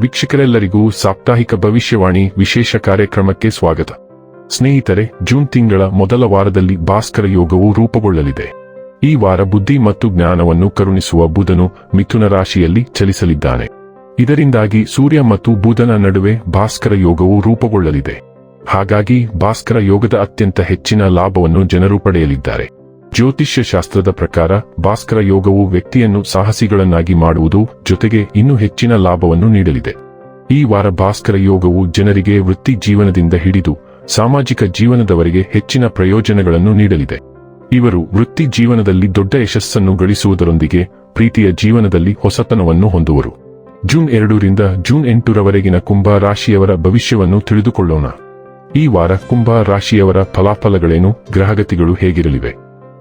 ವೀಕ್ಷಕರೆಲ್ಲರಿಗೂ ಸಾಪ್ತಾಹಿಕ ಭವಿಷ್ಯವಾಣಿ ವಿಶೇಷ ಕಾರ್ಯಕ್ರಮಕ್ಕೆ ಸ್ವಾಗತ. ಸ್ನೇಹಿತರೆ, ಜೂನ್ ತಿಂಗಳ ಮೊದಲ ವಾರದಲ್ಲಿ ಭಾಸ್ಕರ ಯೋಗವು ರೂಪುಗೊಳ್ಳಲಿದೆ. ಈ ವಾರ ಬುದ್ಧಿ ಮತ್ತು ಜ್ಞಾನವನ್ನು ಕರುಣಿಸುವ ಬುಧನು ಮಿಥುನ ರಾಶಿಯಲ್ಲಿ ಚಲಿಸಲಿದ್ದಾನೆ. ಇದರಿಂದಾಗಿ ಸೂರ್ಯ ಮತ್ತು ಬುಧನ ನಡುವೆ ಭಾಸ್ಕರ ಯೋಗವು ರೂಪುಗೊಳ್ಳಲಿದೆ. ಹಾಗಾಗಿ ಭಾಸ್ಕರ ಯೋಗದ ಅತ್ಯಂತ ಹೆಚ್ಚಿನ ಲಾಭವನ್ನು ಜನರು ಪಡೆಯಲಿದ್ದಾರೆ. ಜ್ಯೋತಿಷ್ಯ ಶಾಸ್ತ್ರದ ಪ್ರಕಾರ ಭಾಸ್ಕರ ಯೋಗವು ವ್ಯಕ್ತಿಯನ್ನು ಸಾಹಸಿಗಳನ್ನಾಗಿ ಮಾಡುವುದು ಜೊತೆಗೆ ಇನ್ನೂ ಹೆಚ್ಚಿನ ಲಾಭವನ್ನು ನೀಡಲಿದೆ. ಈ ವಾರ ಭಾಸ್ಕರ ಯೋಗವು ಜನರಿಗೆ ವೃತ್ತಿ ಜೀವನದಿಂದ ಹಿಡಿದು ಸಾಮಾಜಿಕ ಜೀವನದವರೆಗೆ ಹೆಚ್ಚಿನ ಪ್ರಯೋಜನಗಳನ್ನು ನೀಡಲಿದೆ. ಇವರು ವೃತ್ತಿ ಜೀವನದಲ್ಲಿ ದೊಡ್ಡ ಯಶಸ್ಸನ್ನು ಗಳಿಸುವುದರೊಂದಿಗೆ ಪ್ರೀತಿಯ ಜೀವನದಲ್ಲಿ ಹೊಸತನವನ್ನು ಹೊಂದುವರು. ಜೂನ್ ಎರಡರಿಂದ ಜೂನ್ ಎಂಟರವರೆಗಿನ ಕುಂಭ ರಾಶಿಯವರ ಭವಿಷ್ಯವನ್ನು ತಿಳಿದುಕೊಳ್ಳೋಣ. ಈ ವಾರ ಕುಂಭ ರಾಶಿಯವರ ಫಲಾಫಲಗಳೇನು, ಗ್ರಹಗತಿಗಳು ಹೇಗಿರಲಿವೆ?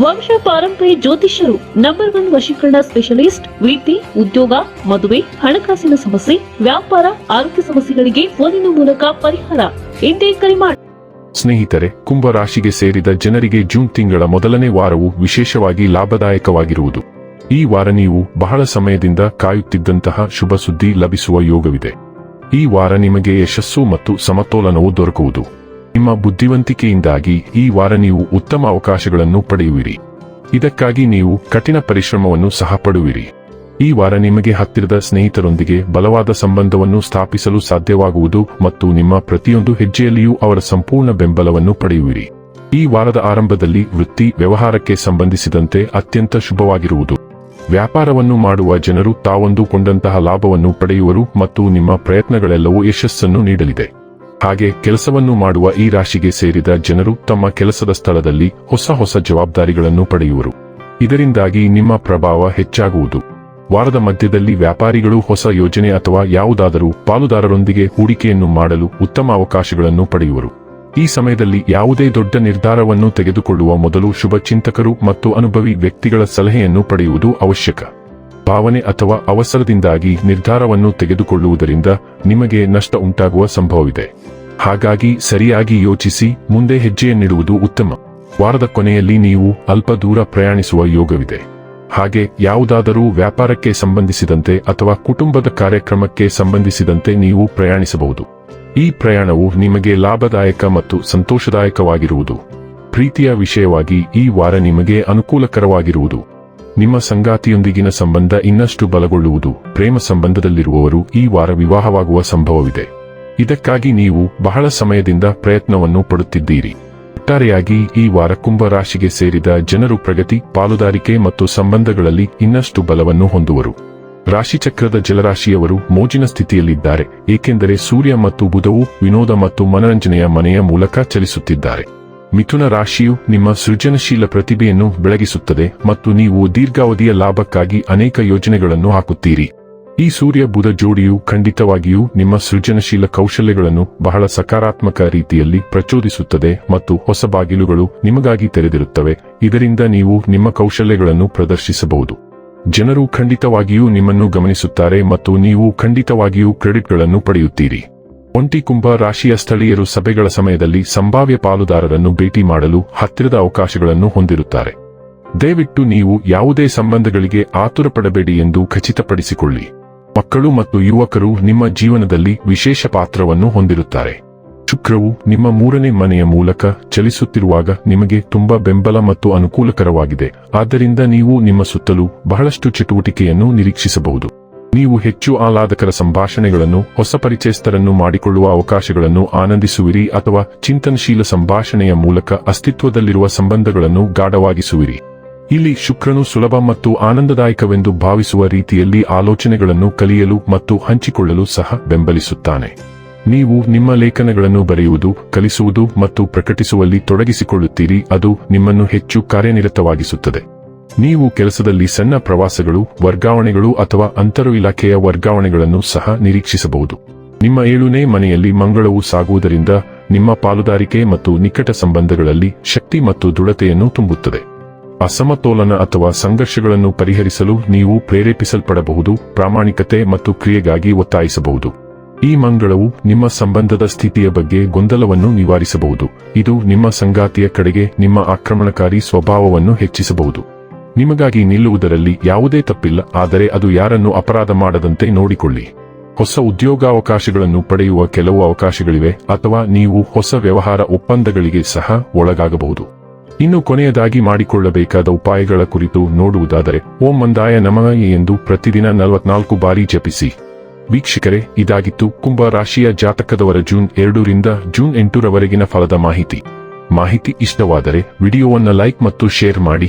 ವಂಶ ಪಾರಂಪರ್ಯ ಜ್ಯೋತಿಷ್ಯರು ನಂಬರ್ ಒನ್ ವಶೀಕರಣ ಸ್ಪೆಷಲಿಸ್ಟ್ ವಿದ್ಯೆ ಉದ್ಯೋಗ, ಮದುವೆ, ಹಣಕಾಸಿನ ಸಮಸ್ಯೆ, ವ್ಯಾಪಾರ, ಆರೋಗ್ಯ ಸಮಸ್ಯೆಗಳಿಗೆ ಫೋನಿನ ಮೂಲಕ ಪರಿಹಾರ. ಎಂದೇ ಕರೆ ಮಾಡಿ ಸ್ನೇಹಿತರೆ ಕುಂಭ ರಾಶಿಗೆ ಸೇರಿದ ಜನರಿಗೆ ಜೂನ್ ತಿಂಗಳ ಮೊದಲನೇ ವಾರವು ವಿಶೇಷವಾಗಿ ಲಾಭದಾಯಕವಾಗಿರುವುದು. ಈ ವಾರ ನೀವು ಬಹಳ ಸಮಯದಿಂದ ಕಾಯುತ್ತಿದ್ದಂತಹ ಶುಭ ಸುದ್ದಿ ಲಭಿಸುವ ಯೋಗವಿದೆ. ಈ ವಾರ ನಿಮಗೆ ಯಶಸ್ಸು ಮತ್ತು ಸಮತೋಲನವು ದೊರಕುವುದು. ನಿಮ್ಮ ಬುದ್ಧಿವಂತಿಕೆಯಿಂದಾಗಿ ಈ ವಾರ ನೀವು ಉತ್ತಮ ಅವಕಾಶಗಳನ್ನು ಪಡೆಯುವಿರಿ. ಇದಕ್ಕಾಗಿ ನೀವು ಕಠಿಣ ಪರಿಶ್ರಮವನ್ನು ಸಹ ಪಡುವಿರಿ. ಈ ವಾರ ನಿಮಗೆ ಹತ್ತಿರದ ಸ್ನೇಹಿತರೊಂದಿಗೆ ಬಲವಾದ ಸಂಬಂಧವನ್ನು ಸ್ಥಾಪಿಸಲು ಸಾಧ್ಯವಾಗುವುದು ಮತ್ತು ನಿಮ್ಮ ಪ್ರತಿಯೊಂದು ಹೆಜ್ಜೆಯಲ್ಲಿಯೂ ಅವರ ಸಂಪೂರ್ಣ ಬೆಂಬಲವನ್ನು ಪಡೆಯುವಿರಿ. ಈ ವಾರದ ಆರಂಭದಲ್ಲಿ ವೃತ್ತಿ ವ್ಯವಹಾರಕ್ಕೆ ಸಂಬಂಧಿಸಿದಂತೆ ಅತ್ಯಂತ ಶುಭವಾಗಿರುವುದು. ವ್ಯಾಪಾರವನ್ನು ಮಾಡುವ ಜನರು ತಾವೊಂದು ಕೊಂಡಂತಹ ಲಾಭವನ್ನು ಪಡೆಯುವರು ಮತ್ತು ನಿಮ್ಮ ಪ್ರಯತ್ನಗಳೆಲ್ಲವೂ ಯಶಸ್ಸನ್ನು ನೀಡಲಿದೆ. ಹಾಗೆ ಕೆಲಸವನ್ನು ಮಾಡುವ ಈ ರಾಶಿಗೆ ಸೇರಿದ ಜನರು ತಮ್ಮ ಕೆಲಸದ ಸ್ಥಳದಲ್ಲಿ ಹೊಸ ಹೊಸ ಜವಾಬ್ದಾರಿಗಳನ್ನು ಪಡೆಯುವರು. ಇದರಿಂದಾಗಿ ನಿಮ್ಮ ಪ್ರಭಾವ ಹೆಚ್ಚಾಗುವುದು. ವಾರದ ಮಧ್ಯದಲ್ಲಿ ವ್ಯಾಪಾರಿಗಳು ಹೊಸ ಯೋಜನೆ ಅಥವಾ ಯಾವುದಾದರೂ ಪಾಲುದಾರರೊಂದಿಗೆ ಹೂಡಿಕೆಯನ್ನು ಮಾಡಲು ಉತ್ತಮ ಅವಕಾಶಗಳನ್ನು ಪಡೆಯುವರು. ಈ ಸಮಯದಲ್ಲಿ ಯಾವುದೇ ದೊಡ್ಡ ನಿರ್ಧಾರವನ್ನು ತೆಗೆದುಕೊಳ್ಳುವ ಮೊದಲು ಶುಭ ಚಿಂತಕರು ಮತ್ತು ಅನುಭವಿ ವ್ಯಕ್ತಿಗಳ ಸಲಹೆಯನ್ನು ಪಡೆಯುವುದು ಅವಶ್ಯಕ. ಭಾವನೆ ಅಥವಾ ಅವಸರದಿಂದಾಗಿ ನಿರ್ಧಾರವನ್ನು ತೆಗೆದುಕೊಳ್ಳುವುದರಿಂದ ನಿಮಗೆ ನಷ್ಟ ಉಂಟಾಗುವ ಸಂಭವವಿದೆ. ಹಾಗಾಗಿ ಸರಿಯಾಗಿ ಯೋಚಿಸಿ, ಮುಂದೆ ಹೆಜ್ಜೆಯನ್ನಿಡುವುದು ಉತ್ತಮ. ವಾರದ ಕೊನೆಯಲ್ಲಿ ನೀವು ಅಲ್ಪ ದೂರ ಪ್ರಯಾಣಿಸುವ ಯೋಗವಿದೆ. ಹಾಗೆ ಯಾವುದಾದರೂ ವ್ಯಾಪಾರಕ್ಕೆ ಸಂಬಂಧಿಸಿದಂತೆ ಅಥವಾ ಕುಟುಂಬದ ಕಾರ್ಯಕ್ರಮಕ್ಕೆ ಸಂಬಂಧಿಸಿದಂತೆ ನೀವು ಪ್ರಯಾಣಿಸಬಹುದು. ಈ ಪ್ರಯಾಣವು ನಿಮಗೆ ಲಾಭದಾಯಕ ಮತ್ತು ಸಂತೋಷದಾಯಕವಾಗಿರುವುದು. ಪ್ರೀತಿಯ ವಿಷಯವಾಗಿ ಈ ವಾರ ನಿಮಗೆ ಅನುಕೂಲಕರವಾಗಿರುವುದು. ನಿಮ್ಮ ಸಂಗಾತಿಯೊಂದಿಗಿನ ಸಂಬಂಧ ಇನ್ನಷ್ಟು ಬಲಗೊಳ್ಳುವುದು ಪ್ರೇಮ ಸಂಬಂಧದಲ್ಲಿರುವವರು ಈ ವಾರ ವಿವಾಹವಾಗುವ ಸಂಭವವಿದೆ. ಇದಕ್ಕಾಗಿ ನೀವು ಬಹಳ ಸಮಯದಿಂದ ಪ್ರಯತ್ನವನ್ನು ಪಡುತ್ತಿದ್ದೀರಿ. ಒಟ್ಟಾರೆಯಾಗಿ ಈ ವಾರ ಕುಂಭ ರಾಶಿಗೆ ಸೇರಿದ ಜನರು ಪ್ರಗತಿ, ಪಾಲುದಾರಿಕೆ ಮತ್ತು ಸಂಬಂಧಗಳಲ್ಲಿ ಇನ್ನಷ್ಟು ಬಲವನ್ನು ಹೊಂದುವರು. ರಾಶಿಚಕ್ರದ ಜಲರಾಶಿಯವರು ಮೋಜಿನ ಸ್ಥಿತಿಯಲ್ಲಿದ್ದಾರೆ, ಏಕೆಂದರೆ ಸೂರ್ಯ ಮತ್ತು ಬುಧವು ವಿನೋದ ಮತ್ತು ಮನರಂಜನೆಯ ಮನೆಯ ಮೂಲಕ ಚಲಿಸುತ್ತಿದ್ದಾರೆ. ಮಿಥುನ ರಾಶಿಯು ನಿಮ್ಮ ಸೃಜನಶೀಲ ಪ್ರತಿಭೆಯನ್ನು ಬೆಳಗಿಸುತ್ತದೆ ಮತ್ತು ನೀವು ದೀರ್ಘಾವಧಿಯ ಲಾಭಕ್ಕಾಗಿ ಅನೇಕ ಯೋಜನೆಗಳನ್ನು ಹಾಕುತ್ತೀರಿ. ಈ ಸೂರ್ಯ ಬುಧ ಜೋಡಿಯು ಖಂಡಿತವಾಗಿಯೂ ನಿಮ್ಮ ಸೃಜನಶೀಲ ಕೌಶಲ್ಯಗಳನ್ನು ಬಹಳ ಸಕಾರಾತ್ಮಕ ರೀತಿಯಲ್ಲಿ ಪ್ರಚೋದಿಸುತ್ತದೆ ಮತ್ತು ಹೊಸ ಬಾಗಿಲುಗಳು ನಿಮಗಾಗಿ ತೆರೆದಿರುತ್ತವೆ. ಇದರಿಂದ ನೀವು ನಿಮ್ಮ ಕೌಶಲ್ಯಗಳನ್ನು ಪ್ರದರ್ಶಿಸಬಹುದು. ಜನರು ಖಂಡಿತವಾಗಿಯೂ ನಿಮ್ಮನ್ನು ಗಮನಿಸುತ್ತಾರೆ ಮತ್ತು ನೀವು ಖಂಡಿತವಾಗಿಯೂ ಕ್ರೆಡಿಟ್ಗಳನ್ನು ಪಡೆಯುತ್ತೀರಿ. ಒಂಟಿ ಕುಂಭ ರಾಶಿಯ ಸ್ಥಳೀಯರು ಸಭೆಗಳ ಸಮಯದಲ್ಲಿ ಸಂಭಾವ್ಯ ಪಾಲುದಾರರನ್ನು ಭೇಟಿ ಮಾಡಲು ಹತ್ತಿರದ ಅವಕಾಶಗಳನ್ನು ಹೊಂದಿರುತ್ತಾರೆ. ದಯವಿಟ್ಟು ನೀವು ಯಾವುದೇ ಸಂಬಂಧಗಳಿಗೆ ಆತುರಪಡಬೇಡಿ ಎಂದು ಖಚಿತಪಡಿಸಿಕೊಳ್ಳಿ. ಮಕ್ಕಳು ಮತ್ತು ಯುವಕರು ನಿಮ್ಮ ಜೀವನದಲ್ಲಿ ವಿಶೇಷ ಪಾತ್ರವನ್ನು ಹೊಂದಿರುತ್ತಾರೆ. ಶುಕ್ರವು ನಿಮ್ಮ ಮೂರನೇ ಮನೆಯ ಮೂಲಕ ಚಲಿಸುತ್ತಿರುವಾಗ ನಿಮಗೆ ತುಂಬಾ ಬೆಂಬಲ ಮತ್ತು ಅನುಕೂಲಕರವಾಗಿದೆ. ಆದ್ದರಿಂದ ನೀವು ನಿಮ್ಮ ಸುತ್ತಲೂ ಬಹಳಷ್ಟು ಚಟುವಟಿಕೆಯನ್ನು ನಿರೀಕ್ಷಿಸಬಹುದು. ನೀವು ಹೆಚ್ಚು ಆಹ್ಲಾದಕರ ಸಂಭಾಷಣೆಗಳನ್ನು, ಹೊಸ ಪರಿಚಯಸ್ಥರನ್ನು ಮಾಡಿಕೊಳ್ಳುವ ಅವಕಾಶಗಳನ್ನು ಆನಂದಿಸುವಿರಿ ಅಥವಾ ಚಿಂತನಶೀಲ ಸಂಭಾಷಣೆಯ ಮೂಲಕ ಅಸ್ತಿತ್ವದಲ್ಲಿರುವ ಸಂಬಂಧಗಳನ್ನು ಗಾಢವಾಗಿಸುವಿರಿ. ಇಲ್ಲಿ ಶುಕ್ರನು ಸುಲಭ ಮತ್ತು ಆನಂದದಾಯಕವೆಂದು ಭಾವಿಸುವ ರೀತಿಯಲ್ಲಿ ಆಲೋಚನೆಗಳನ್ನು ಕಲಿಯಲು ಮತ್ತು ಹಂಚಿಕೊಳ್ಳಲು ಸಹ ಬೆಂಬಲಿಸುತ್ತಾನೆ. ನೀವು ನಿಮ್ಮ ಲೇಖನಗಳನ್ನು ಬರೆಯುವುದು, ಕಲಿಸುವುದು ಮತ್ತು ಪ್ರಕಟಿಸುವಲ್ಲಿ ತೊಡಗಿಸಿಕೊಳ್ಳುತ್ತೀರಿ, ಅದು ನಿಮ್ಮನ್ನು ಹೆಚ್ಚು ಕಾರ್ಯನಿರತವಾಗಿಸುತ್ತದೆ. ನೀವು ಕೆಲಸದಲ್ಲಿ ಸಣ್ಣ ಪ್ರವಾಸಗಳು, ವರ್ಗಾವಣೆಗಳು ಅಥವಾ ಅಂತರ ಇಲಾಖೆಯ ವರ್ಗಾವಣೆಗಳನ್ನು ಸಹ ನಿರೀಕ್ಷಿಸಬಹುದು. ನಿಮ್ಮ ಏಳುನೇ ಮನೆಯಲ್ಲಿ ಮಂಗಳವು ಸಾಗುವುದರಿಂದ ನಿಮ್ಮ ಪಾಲುದಾರಿಕೆ ಮತ್ತು ನಿಕಟ ಸಂಬಂಧಗಳಲ್ಲಿ ಶಕ್ತಿ ಮತ್ತು ದೃಢತೆಯನ್ನು ತುಂಬುತ್ತದೆ. ಅಸಮತೋಲನ ಅಥವಾ ಸಂಘರ್ಷಗಳನ್ನು ಪರಿಹರಿಸಲು ನೀವು ಪ್ರೇರೇಪಿಸಲ್ಪಡಬಹುದು, ಪ್ರಾಮಾಣಿಕತೆ ಮತ್ತು ಕ್ರಿಯೆಗಾಗಿ ಒತ್ತಾಯಿಸಬಹುದು. ಈ ಮಂಗಳವು ನಿಮ್ಮ ಸಂಬಂಧದ ಸ್ಥಿತಿಯ ಬಗ್ಗೆ ಗೊಂದಲವನ್ನು ನಿವಾರಿಸಬಹುದು. ಇದು ನಿಮ್ಮ ಸಂಗಾತಿಯ ಕಡೆಗೆ ನಿಮ್ಮ ಆಕ್ರಮಣಕಾರಿ ಸ್ವಭಾವವನ್ನು ಹೆಚ್ಚಿಸಬಹುದು. ನಿಮಗಾಗಿ ನಿಲ್ಲುವುದರಲ್ಲಿ ಯಾವುದೇ ತಪ್ಪಿಲ್ಲ, ಆದರೆ ಅದು ಯಾರನ್ನು ಅಪರಾಧ ಮಾಡದಂತೆ ನೋಡಿಕೊಳ್ಳಿ. ಹೊಸ ಉದ್ಯೋಗಾವಕಾಶಗಳನ್ನು ಪಡೆಯುವ ಕೆಲವು ಅವಕಾಶಗಳಿವೆ, ಅಥವಾ ನೀವು ಹೊಸ ವ್ಯವಹಾರ ಒಪ್ಪಂದಗಳಿಗೆ ಸಹ ಒಳಗಾಗಬಹುದು. ಇನ್ನು ಕೊನೆಯದಾಗಿ ಮಾಡಿಕೊಳ್ಳಬೇಕಾದ ಉಪಾಯಗಳ ಕುರಿತು ನೋಡುವುದಾದರೆ, ಓಂ ಮಂದಾಯ ನಮಯ ಎಂದು ಪ್ರತಿದಿನ ನಲವತ್ನಾಲ್ಕು ಬಾರಿ ಜಪಿಸಿ. ವೀಕ್ಷಕರೇ, ಇದಾಗಿತ್ತು ಕುಂಭ ರಾಶಿಯ ಜಾತಕದವರ ಜೂನ್ ಎರಡರಿಂದ ಜೂನ್ ಎಂಟರವರೆಗಿನ ಫಲದ ಮಾಹಿತಿ. ಮಾಹಿತಿ ಇಷ್ಟವಾದರೆ ವಿಡಿಯೋವನ್ನು ಲೈಕ್ ಮತ್ತು ಶೇರ್ ಮಾಡಿ.